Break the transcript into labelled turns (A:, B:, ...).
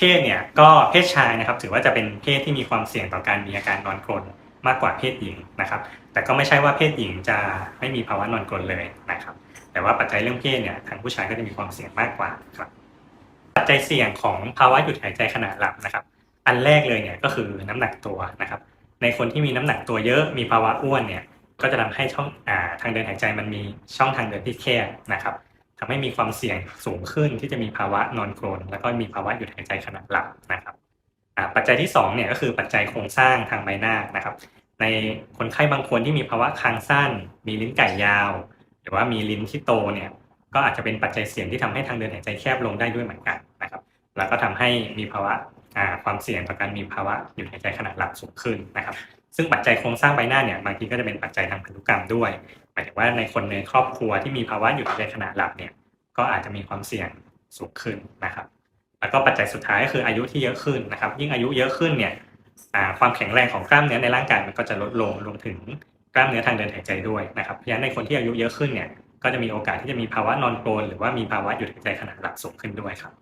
A: เพศเนี่ยก็เพศชายนะครับถือว่าจะเป็นเพศที่มีความเสี่ยงต่อการมีอาการนอนกรนมากกว่าเพศหญิงนะครับ แต่ก็ไม่ใช่ว่าเพศหญิงจะไม่มีภาวะนอนกรนเลยนะครับ แต่ว่าปัจจัยเรื่องเพศเนี่ยทางผู้ชายก็จะมีความเสี่ยงมากกว่าครับปัจจัยเสี่ยงของภาวะหยุดหายใจขณะหลับนะครับ อันแรกเลยเนี่ยก็คือน้ำหนักตัวนะครับ ในคนที่มีน้ำหนักตัวเยอะมีภาวะอ้วนเนี่ยก็จะทำให้ช่องอทางเดินหายใจมันมีช่องทางเดินที่แคบนะครับ ทำให้มีความเสี่ยงสูงขึ้นที่จะมีภาวะนอนกรนแล้วก็มีภาวะหยุดหายใจขณะหลับนะครับปัจจัยที่สองเนี่ยก็คือปัจจัยโครงสร้างทางใบหน้านะครับ ในคนไข้บางคนที่มีภาวะคางสั้น มีลิ้นไก่ยาว หรือว่ามีลิ้นที่โตเนี่ยก็อาจจะเป็นปัจจัยเสี่ยงที่ทำให้ทางเดินหายใจแคบลงได้ด้วยเหมือนกันนะครับ แล้วก็ทำให้มีภาวะความเสี่ยงต่อการมีภาวะหยุดหายใจขณะหลับสูงขึ้นนะครับ ซึ่งปัจจัยโครงสร้างใบหน้าเนี่ยบางทีก็จะเป็นปัจจัยทางพันธุกรรมด้วยายถึงว่าในคนในครอบครัวที่มีภาวะหยุดหายใจขณะหลับเนี่ยก็อาจจะมีความเสี่ยงสูงขึ้นนะครับ แล้วก็ปัจจัยสุดท้ายก็คืออายุที่เยอะขึ้นนะครับ ยิ่งอายุเยอะขึ้นเนี่ยความแข็งแรงของกล้ามเนื้อในร่างกายมันก็จะลดลงรวมถึงกล้ามเนื้อทางเดินหายใจด้วยนะครับเพราะฉะนั้นในคนที่อายุเยอะขึ้นเนี่ยก็จะมีโอกาสที่จะมีภาวะนอนกรนหรือว่ามีภาวะหยุดหายใจขณะหลับสูงขึ้นด้วยครับ